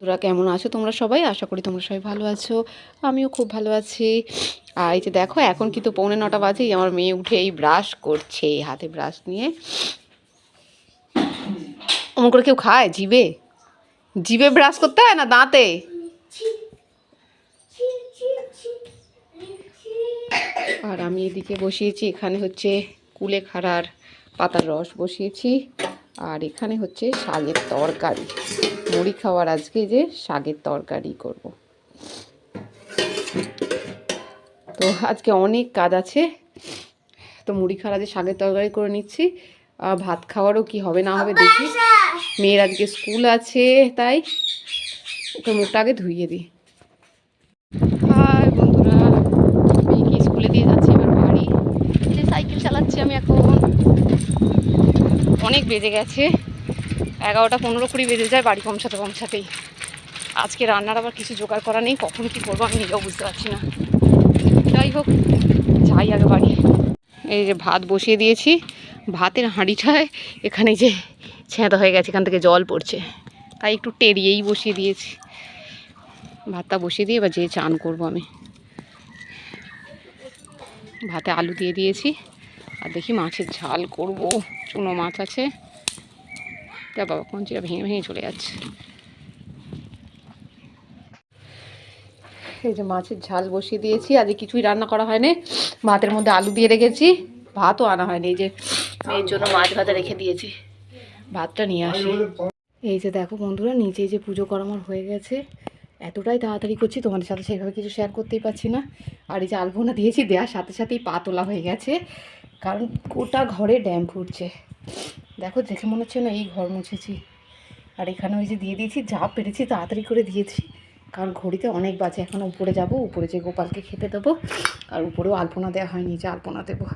তোরা কেমন আছো? তোমরা সবাই? আশা করি তোমরা সবাই ভালো আছো। আমিও খুব ভালো আছি। আর এই যে দেখো, এখন কিন্তু পৌনে নটা বাজেই আমার মেয়ে উঠে এই ব্রাশ করছে এই হাতে ব্রাশ নিয়ে। অমন করে কেউ খায়? জিবে জিবে ব্রাশ করতে হয় না দাঁতে? আর আমি এদিকে বসিয়েছি, এখানে হচ্ছে কুলেখাড়ার পাতার রস বসিয়েছি। আর এখানে হচ্ছে শাকের তরকারি। মুড়ি খাওয়ার আজকে যে শাকের তরকারি করব। তো আজকে অনেক কাজ আছে। তো মুড়ি খাওয়ার আজকে শাকের তরকারি করে নিচ্ছি। আর ভাত খাওয়ারও কি হবে না হবে দেখি। মেয়ের আজকে স্কুল আছে, তাই ওকে মুখটা আগে ধুইয়ে দিই হাই বন্ধুরা মেয়েকে স্কুলে দিয়ে যাচ্ছি এবার বাড়ি এই যে সাইকেল চালাচ্ছি আমি এখন অনেক বেজে গেছে। এগারোটা পনেরো কুড়ি বেজে যায়, বাড়ি পৌঁছাতে পৌঁছাতেই। আজকে রান্নার আবার কিছু জোগাড় করা নেই, কখন কী করব আমি নিজেও বুঝতে পারছি না। যাই হোক, যাই আগে বাড়ি। এই যে ভাত বসিয়ে দিয়েছি, ভাতের হাঁড়িটায় এখানে যে ছেঁদা হয়ে গেছে, এখান থেকে জল পড়ছে। তাই একটু টেরিয়েই বসিয়ে দিয়েছি। ভাতটা বসিয়ে দিয়ে এবার যেয়ে চান করব আমি। ভাতে আলু দিয়ে দিয়েছি। আর দেখি মাছের ঝাল করব। চুনো মাছ আছে। তা বাবা, কঞ্চিটা ভেঙে ভেঙে চলে যাচ্ছে। এই যে মাছের ঝাল বসিয়ে দিয়েছি। আজকে কিছুই রান্না করা হয়নি। ভাতের মধ্যে আলু দিয়ে রেখেছি। ভাতও আনা হয়নি। এই যে মেয়ের জন্য মাছ ভাজা রেখে দিয়েছি। ভাতটা নিয়ে আসি। এই যে দেখো বন্ধুরা, নিচে যে পুজো করা আমার হয়ে গেছে। এতটাই তাড়াতাড়ি করছি, তোমাদের সাথে সেভাবে কিছু শেয়ার করতেই পারছি না। আর এই যে আলপনা দিয়েছি, দেওয়ার সাথে সাথেই পা তোলা হয়ে গেছে। কারণ গোটা ঘরে ড্যাম ফুটছে। দেখো, দেখে মনে হচ্ছে না এই ঘর মুছেছি। আর এখানে ওই যে দিয়ে দিয়েছি, যা পেরেছি তাড়াতাড়ি করে দিয়েছি। কারণ ঘড়িতে অনেক বাজে, এখন উপরে যাব, উপরে যে গোপালকে খেতে দেবো। আর উপরেও আলপনা দেওয়া হয়নি, যে আলপনা দেবো।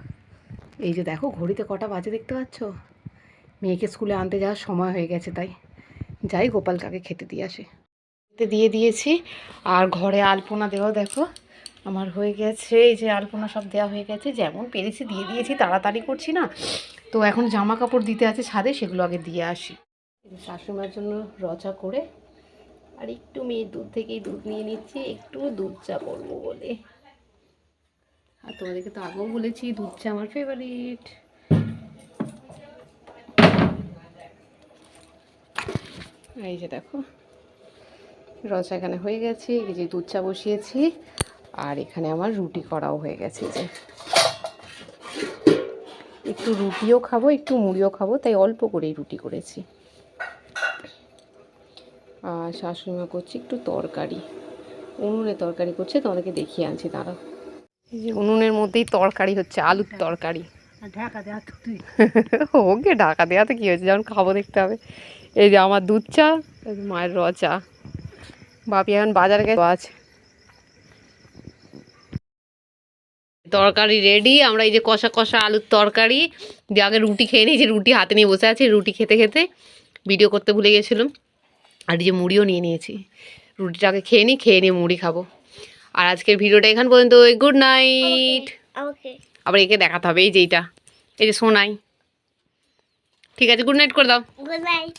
এই যে দেখো, ঘড়িতে কটা বাজে দেখতে পাচ্ছ? মেয়েকে স্কুলে আনতে যাওয়ার সময় হয়ে গেছে তাই। যাই, গোপাল কাকে খেতে দিয়ে আসে। খেতে দিয়ে দিয়েছি। আর ঘরে আলপনা দেওয়া দেখো। আমার হয়ে গেছে, এই যে আলপনা সব দেওয়া হয়ে গেছে, যেমন পেরেছি দিয়ে দিয়েছি, তাড়াতাড়ি করছি না। তো এখন জামা কাপড় দিতে আছে ছাদে, সেগুলো আগে দিয়ে আসি। শাশুড়িমার জন্য রচা করে আর একটু মেয়ের দুধ থেকেই দুধ নিয়ে নিচ্ছি, একটু দুধ চা করব বলে। আর তোমাদেরকে তো আগেও বলেছি, দুধ চা আমার ফেভারিট এই যে দেখো রসা এখানে হয়ে গেছে, এই যে দুধ চা বসিয়েছি। আর এখানে আমার রুটি করাও হয়ে গেছে যে। একটু রুটিও খাব একটু মুড়িও খাব তাই অল্প করেই রুটি করেছি। আর শাশুড়িমা করছে একটু তরকারি। উনুনে তরকারি করছে তোমাদেরকে দেখিয়ে আনছি তারা এই যে উনুনের মধ্যেই তরকারি হচ্ছে আলুর তরকারি। ঢাকা দেওয়া তুই। ওকে ঢাকা দেওয়াতে কী হয়েছে যেমন খাব দেখতে হবে। এই যে আমার দুধ চা মায়ের র চা। বাপি এখন বাজারে গেছে। আছে তরকারি রেডি আমরা এই যে কষা কষা আলুর তরকারি দিয়ে আগে রুটি খেয়ে নিয়েছি রুটি হাতে নিয়ে বসে আছি রুটি খেতে খেতে ভিডিও করতে ভুলে গেছিলাম। আর এই যে মুড়িও নিয়ে নিয়েছি। রুটিটা আগে খেয়ে নিই খেয়ে নিয়ে মুড়ি খাব। আর আজকের ভিডিওটা এখান পর্যন্ত গুড নাইট আবার একে দেখাতে হবে এই যে এইটা। এই যে সোনাই। ঠিক আছে গুড নাইট করে দাও। Good night